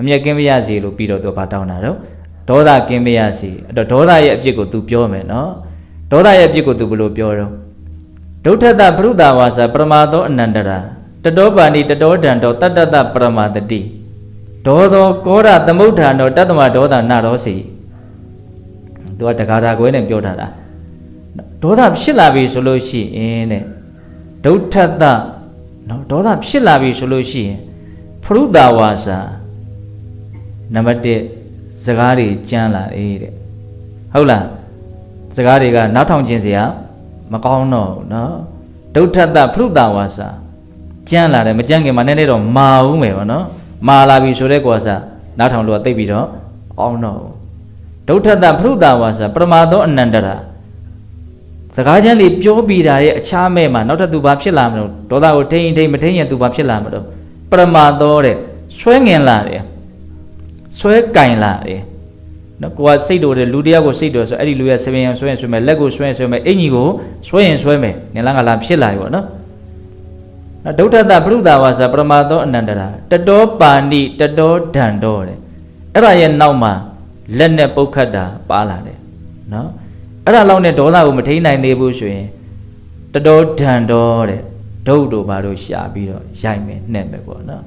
အမျက်ကင်းမရစေလို့ပြီးတော့သူကဘာတောင်းတာတော့ဒေါသကင်းမရစေအဲ့တော့ဒေါသရဲ့အပြစ်ကို तू ပြောမယ်နော်ဒေါသရဲ့အပြစ်ကို तू ဘယ်လိုပြောတော့ဒုဋ္ဌတပရုဒဝါစာပရမသောအနန္တရာတတောပါဏိတတောဒံတောတတ္တတပရမတတိဒေါသောကောရသမုဋ္ဌာနောတတ္တမဒေါသနာရောစီသူကတက္ကရာခွဲနဲ့ပြောထားတာဒေါသဖြစ်လာပြီဆိုလို့ရှိရင်တဲ့ဒုဋ္ဌတနော်ဒေါသဖြစ်လာပြီဆိုလို့ရှိရင်ဖရုဒဝါစာ နံပါတ်1စကားတွေကြမ်းလာတယ်တဲ့ဟုတ်လားစကားတွေကနောက်ထောင်ခြင်းစရာမကောင်းတော့ဘူးနော်ဒုဋ္ဌတဖရုဒဝါစာကြမ်းလာတယ်မကြမ်းခင်မှာနည်းနည်းတော့မာဦးမယ်ဗောနော်မာလာပြီဆိုတဲ့ကွာစာနောက်ထောင်လို့တိတ်ပြီးတော့အောင်တော့ဘူးဒုဋ္ဌတဖရုဒဝါစာပရမသောအနန္တရာစကားချမ်းလေးပြောပြီးတာရဲ့အခြားမဲ့မှာနောက်ထပ်သူဘာဖြစ်လာမလို့ဒေါသကိုထိန်ထိန်မထိန်ရင်သူဘာဖြစ်လာမလို့ပရမသောတဲ့ဆွဲငင်လာတယ် ဆွဲကင်လာတယ်နော်ကိုကစိတ်တော်တယ်လူတယောက်ကိုစိတ်တော်ဆိုအဲ့ဒီလူရဲ့ဆပင်ရံဆွဲရင်ဆွဲမယ်လက်ကိုဆွဲရင်ဆွဲမယ်အင်ကြီးကိုဆွဲရင်ဆွဲမယ်နင်လာကလာဖြစ်လာပြီပေါ့နော်နော်ဒုဋ္ဌတပရုဒဝါစာပရမသောအနန္တရာတတောပါဏိတတောဒံတော်တဲ့အဲ့ဒါရဲ့နောက်မှာလက်နဲ့ပုတ်ခတ်တာပါလာတယ်နော်အဲ့ဒါလောက်နဲ့ဒေါသကိုမထိန်နိုင်သေးဘူးဆိုရင်တတောဒံတော်တဲ့ဒုတ်တို့ဘာတို့ရှာပြီးတော့ရိုက်မယ်နှက်မယ်ပေါ့နော်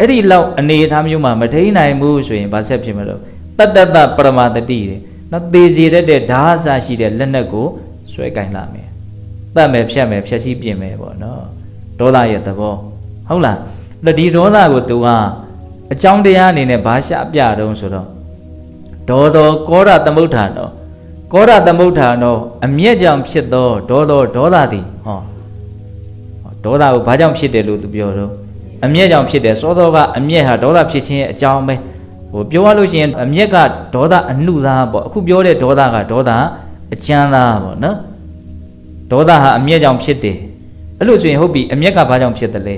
အဲ့ဒီလောက်အနေအထားမျိုးမှာမထိန်နိုင်ဘူးဆိုရင်ဘာဆက်ဖြစ်မလို့တတ္တတပရမတတိတဲ့နော်သေစီတတ်တဲ့ဓာအစရှိတဲ့လက်နက်ကိုဆွဲကင်လာမယ်တတ်မယ်ဖြတ်မယ်ဖြတ်စည်းပြင်မယ်ပေါ့နော်ဒေါသရဲ့သဘောဟုတ်လားအဲ့တော့ဒီဒေါသကိုသူကအကြောင်းတရားအနေနဲ့ဘာရှာပြတုံးဆိုတော့ဒေါသောကောရသမုဋ္ဌာနောကောရသမုဋ္ဌာနောအမျက်ကြောင့်ဖြစ်သောဒေါသောဒေါသသည်ဟောဒေါသကိုဘာကြောင့်ဖြစ်တယ်လို့သူပြောတော့ အမျက်ကြောင့်ဖြစ်တယ်စောသောကအမျက်ဟာဒေါသဖြစ်ခြင်းရဲ့အကြောင်းပဲဟိုပြောရလို့ရှိရင်အမျက်ကဒေါသအနုသားပေါ့အခုပြောတဲ့ဒေါသကဒေါသအကျမ်းသားပေါ့နော်ဒေါသဟာအမျက်ကြောင့်ဖြစ်တယ်အဲ့လိုဆိုရင်ဟုတ်ပြီအမျက်ကဘာကြောင့်ဖြစ်တယ်လဲ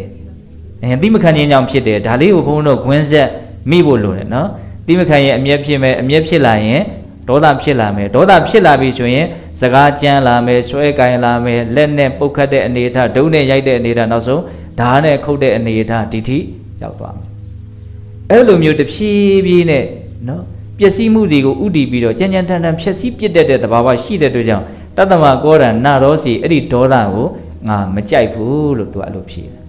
အဲတိမခံခြင်းကြောင့်ဖြစ်တယ်ဒါလေးကိုဘုန်းတို့ဂွင်းဆက်မိဖို့လိုတယ်နော်တိမခံရင်အမျက်ဖြစ်မယ်အမျက်ဖြစ်လာရင်ဒေါသဖြစ်လာမယ်ဒေါသဖြစ်လာပြီဆိုရင်စကားကြမ်းလာမယ်ဆွဲကင်လာမယ်လက်နဲ့ပုတ်ခတ်တဲ့အနေအထားဒုံနဲ့ရိုက်တဲ့အနေအထားနောက်ဆုံး ဓာတ်နဲ့ခုတ်တဲ့အနေအထားဒီထိရောက်သွားမယ်အဲ့လိုမျိုးတဖြည်းဖြည်းနဲ့နော်ပျက်စီးမှုတွေကိုဥတည်ပြီးတော့ကြမ်းကြမ်းတမ်းတမ်းဖြက်စီးပစ်တတ်တဲ့သဘာဝရှိတဲ့အတွက်ကြောင့်တတ္တမကောရဏနာရောစီအဲ့ဒီဒေါသကိုငါမကြိုက်ဘူးလို့သူကအဲ့လိုဖြေတယ်